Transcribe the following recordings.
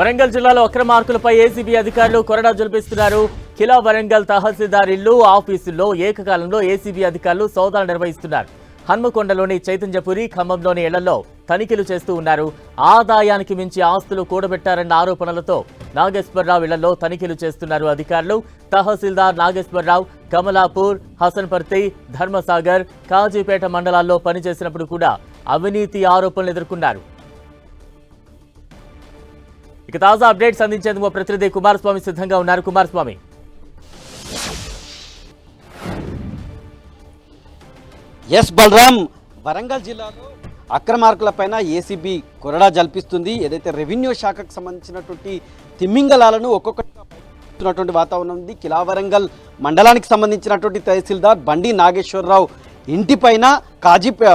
వరంగల్ జిల్లాలో అక్రమార్కులపై ఏసీబీ అధికారులు కొరడా జొలిపిస్తున్నారు. కిలా వరంగల్ తహసీల్దార్ ఇల్లు ఆఫీసుల్లో ఏకకాలంలో ఏసీబీ అధికారులు సోదాలు నిర్వహిస్తున్నారు. హన్మకొండలోని చైతన్యపురి ఖమ్మంలోని ఇళ్ళలో తనిఖీలు చేస్తూ ఉన్నారు. ఆదాయానికి మించి ఆస్తులు కూడబెట్టారన్న ఆరోపణలతో నాగేశ్వరరావు ఇళ్ళలో తనిఖీలు చేస్తున్నారు అధికారులు. తహసీల్దార్ నాగేశ్వరరావు కమలాపూర్ హసన్పర్తి ధర్మసాగర్ కాజీపేట మండలాల్లో పనిచేసినప్పుడు కూడా అవినీతి ఆరోపణలు ఎదుర్కొన్నారు. ఇక తాజా అప్డేట్స్ అందించేందుకు మా ప్రతినిధి కుమారస్వామి సిద్ధంగా ఉన్నారు. కుమారస్వామి. ఎస్ బలరాం. వరంగల్ జిల్లాలో అక్రమార్కులపైన ఏసీబీ కొరడా జల్పిస్తుంది. ఏదైతే రెవెన్యూ శాఖకు సంబంధించినటువంటి తిమ్మింగలాలను ఒక్కొక్కటిగా వాతావరణం ఉంది. కిలా వరంగల్ మండలానికి సంబంధించినటువంటి తహసీల్దార్ బండి నాగేశ్వరరావు ఇంటిపైన కాజీపే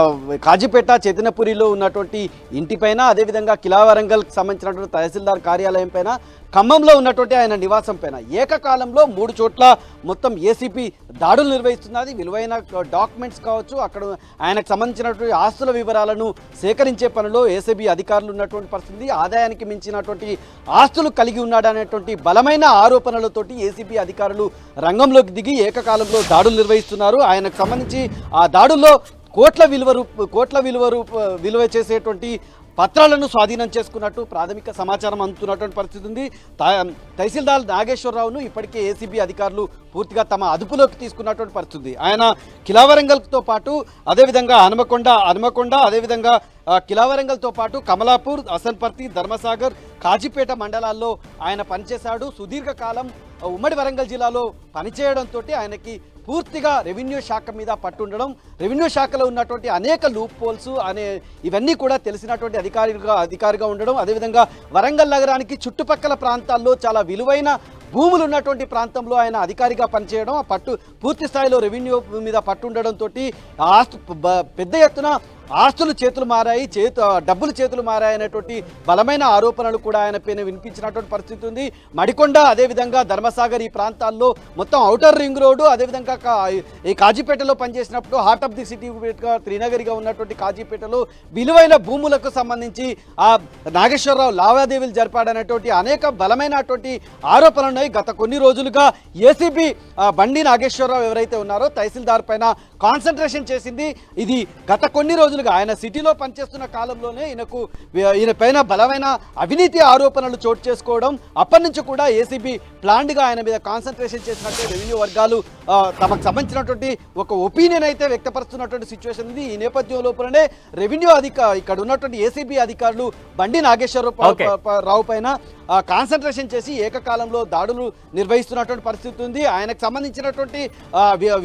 కాజీపేట చైతన్యపురిలో ఉన్నటువంటి ఇంటిపైన అదేవిధంగా కిలా వరంగల్కి సంబంధించినటువంటి తహసీల్దార్ కార్యాలయం పైన ఖమ్మంలో ఉన్నటువంటి ఆయన నివాసం పైన. ఏకకాలంలో మూడు చోట్ల మొత్తం ఏసీపీ దాడులు నిర్వహిస్తున్నది. విలువైన డాక్యుమెంట్స్ కావచ్చు అక్కడ ఆయనకు సంబంధించినటువంటి ఆస్తుల వివరాలను సేకరించే పనిలో ఏసీబీ అధికారులు ఉన్నటువంటి పరిస్థితి. ఆదాయానికి మించినటువంటి ఆస్తులు కలిగి ఉన్నాడనేటువంటి బలమైన ఆరోపణలతోటి ఏసీబీ అధికారులు రంగంలోకి దిగి ఏకకాలంలో దాడులు నిర్వహిస్తున్నారు. ఆయనకు సంబంధించి ఆ దాడుల్లో కోట్ల విలువ రూప కోట్ల విలువ రూప విలువ చేసేటువంటి పత్రాలను స్వాధీనం చేసుకున్నట్టు ప్రాథమిక సమాచారం అందుతున్నటువంటి పరిస్థితి ఉంది. తహసీల్దార్ నాగేశ్వరరావును ఇప్పటికే ఏసీబీ అధికారులు పూర్తిగా తమ అదుపులోకి తీసుకున్నటువంటి పరిస్థితి ఉంది. ఆయన కిలావరంగల్తో పాటు అదేవిధంగా హనుమకొండ హనుమకొండ అదేవిధంగా కిలావరంగల్తో పాటు కమలాపూర్ అసన్పర్తి ధర్మసాగర్ కాజీపేట మండలాల్లో ఆయన పనిచేశాడు. సుదీర్ఘకాలం ఉమ్మడి వరంగల్ జిల్లాలో పనిచేయడంతో ఆయనకి పూర్తిగా రెవెన్యూ శాఖ మీద పట్టుండడం రెవెన్యూ శాఖలో ఉన్నటువంటి అనేక లూప్ పోల్స్ అనే ఇవన్నీ కూడా తెలిసినటువంటి అధికారిగా అధికారిగా ఉండడం. అదేవిధంగా వరంగల్ నగరానికి చుట్టుపక్కల ప్రాంతాల్లో చాలా విలువైన భూములు ఉన్నటువంటి ప్రాంతంలో ఆయన అధికారిగా పనిచేయడం ఆ పట్టు పూర్తి స్థాయిలో రెవెన్యూ మీద పట్టుండడంతో ఆస్తు పెద్ద ఎత్తున ఆస్తులు చేతులు మారాయి చేతు డబ్బులు చేతులు మారాయి అనేటువంటి బలమైన ఆరోపణలు కూడా ఆయన పైన వినిపించినటువంటి పరిస్థితి ఉంది. మడికొండ అదేవిధంగా ధర్మసాగర్ ఈ ప్రాంతాల్లో మొత్తం ఔటర్ రింగ్ రోడ్డు అదేవిధంగా ఈ కాజీపేటలో పనిచేసినప్పుడు హార్ట్ ఆఫ్ ది సిటీ త్రినగరిగా ఉన్నటువంటి కాజీపేటలో విలువైన భూములకు సంబంధించి ఆ నాగేశ్వరరావు లావాదేవీలు జరిపాడనేటువంటి అనేక బలమైనటువంటి ఆరోపణలు ఉన్నాయి. గత కొన్ని రోజులుగా ఏసీబీ బండి నాగేశ్వరరావు ఎవరైతే ఉన్నారో తహసీల్దార్ పైన కాన్సన్ట్రేషన్ చేసింది. ఇది గత కొన్ని రోజులు రోజులుగా ఆయన సిటీలో పనిచేస్తున్న కాలంలోనే ఈయనకు ఈయన పైన బలమైన అవినీతి ఆరోపణలు చోటు చేసుకోవడం అప్పటి నుంచి కూడా ఏసీబీ ప్లాండ్గా ఆయన మీద కాన్సన్ట్రేషన్ చేసినట్టు రెవెన్యూ వర్గాలు తమకు సంబంధించినటువంటి ఒక ఒపీనియన్ అయితే వ్యక్తపరుస్తున్నటువంటి సిచ్యువేషన్ ఉంది ఈ నేపథ్యం లోపలనే రెవెన్యూ అధిక ఇక్కడ ఉన్నటువంటి ఏసీబీ అధికారులు బండి నాగేశ్వరరావు రావు పైన కాన్సన్ట్రేషన్ చేసి ఏకకాలంలో దాడులు నిర్వహిస్తున్నటువంటి పరిస్థితి ఉంది. ఆయనకు సంబంధించినటువంటి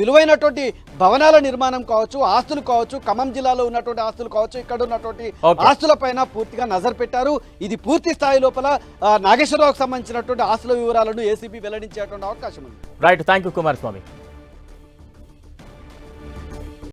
విలువైనటువంటి భవనాల నిర్మాణం కావచ్చు ఆస్తులు కావచ్చు ఖమ్మం జిల్లాలో ఉన్నటువంటి ఆస్తులు కావచ్చు ఇక్కడ ఉన్నటువంటి Okay. ఆస్తుల పైన పూర్తిగా నజర్ పెట్టారు. ఇది పూర్తి స్థాయి లోపల నాగేశ్వరరావుకు సంబంధించినటువంటి ఆస్తుల వివరాలను ఏసీబీ వెల్లడించేటువంటి అవకాశం ఉంది. Right thank you Kumaraswamy